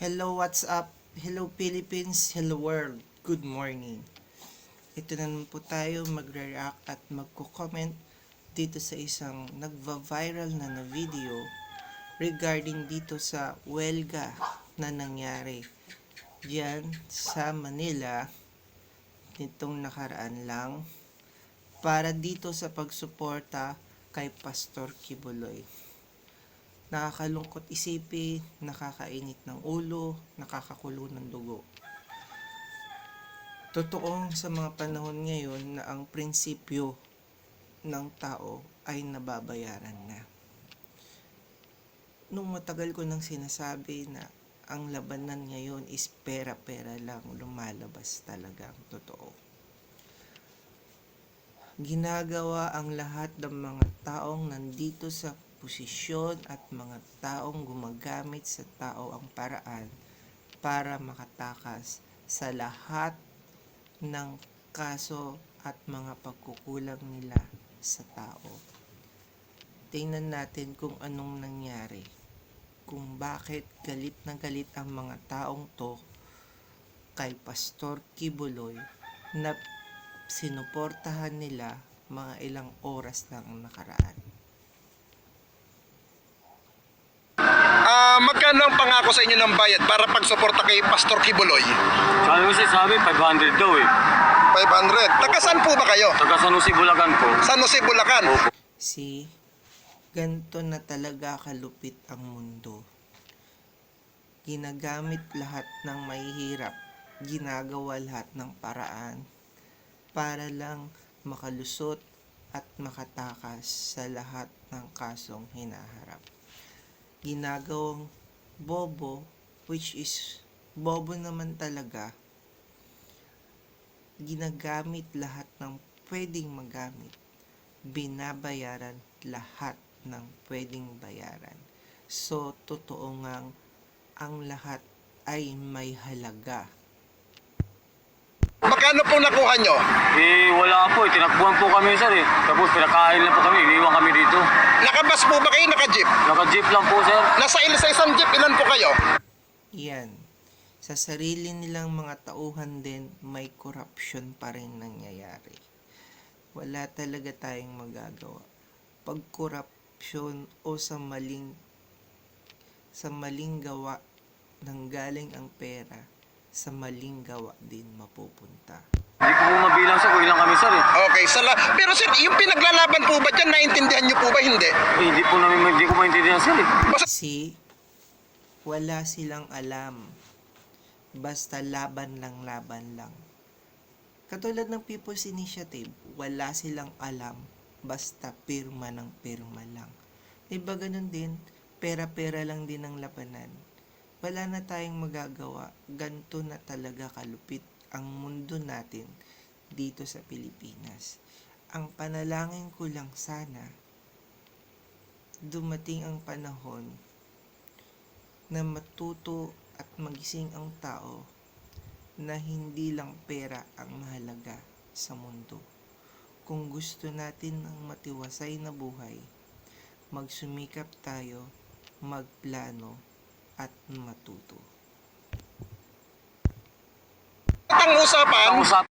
Hello, what's up? Hello Philippines, hello world. Good morning. Ito na naman po tayo magre-react at magko-comment dito sa isang nagva-viral na na video regarding dito sa welga na nangyari diyan sa Manila nitong nakaraan lang para dito sa pagsuporta kay Pastor Kibuloy. Nakakalungkot isipin, nakakainit ng ulo, nakakakulo ng dugo. Totoo sa mga panahon ngayon na ang prinsipyo ng tao ay nababayaran na. Nung matagal ko nang sinasabi na ang labanan ngayon is pera-pera lang, lumalabas talagang totoo. Ginagawa ang lahat ng mga taong nandito sa posisyon at mga taong gumagamit sa tao ang paraan para makatakas sa lahat ng kaso at mga pagkukulang nila sa tao. Tingnan natin kung anong nangyari. Kung bakit galit na galit ang mga taong to kay Pastor Kibuloy na sinuportahan nila mga ilang oras lang ang nakaraan. Magkano ang pangako sa inyo ng bayad para pagsuporta kay Pastor Kibuloy? Sabi ko siya, sabi 500 daw eh. 500. Taga saan po ba kayo? Taga San Jose, Bulacan po. San Jose, Bulacan. Si ganto na talaga kalupit ang mundo. Ginagamit lahat ng mahihirap, ginagawa lahat ng paraan para lang makalusot at makatakas sa lahat ng kasong hinaharap. Ginagawang bobo, which is bobo naman talaga, ginagamit lahat ng pwedeng magamit binabayaran lahat ng pwedeng bayaran. So, totoo ngang ang lahat ay may halaga. Magkano po nakuha nyo? Eh, wala po eh. Tinakbuhan po kami sir eh. Tapos pinakain lang po kami. Iniwan kami dito. Nakabas po ba kayo? Naka-jeep? Naka-jeep lang po sir. Nasa il sa isang jeep, ilan po kayo? Yan. Sa sarili nilang mga tauhan din, may corruption pa rin nangyayari. Wala talaga tayong magagawa. Pag corruption o sa maling sa maling gawa nanggaling ang pera, sa maling gawa din mapupunta. Hindi ko mabilang sir kung ilang kami sir eh. Okay, sala. Pero sir, yung pinaglalaban po ba dyan, naintindihan nyo po ba? Hindi. Eh, hindi po namin, hindi ko maintindihan sir eh. Basta Si wala silang alam. Basta laban lang, laban lang. Katulad ng People's Initiative, wala silang alam. Basta pirma ng pirma lang. Diba ganun din, pera-pera lang din ang labanan. Wala na tayong magagawa. Ganto na talaga kalupit ang mundo natin dito sa Pilipinas. Ang panalangin ko lang sana, dumating ang panahon na matuto at magising ang tao na hindi lang pera ang mahalaga sa mundo. Kung gusto natin ng matiwasay na buhay, magsumikap tayo, magplano, at matuto. ang usapan,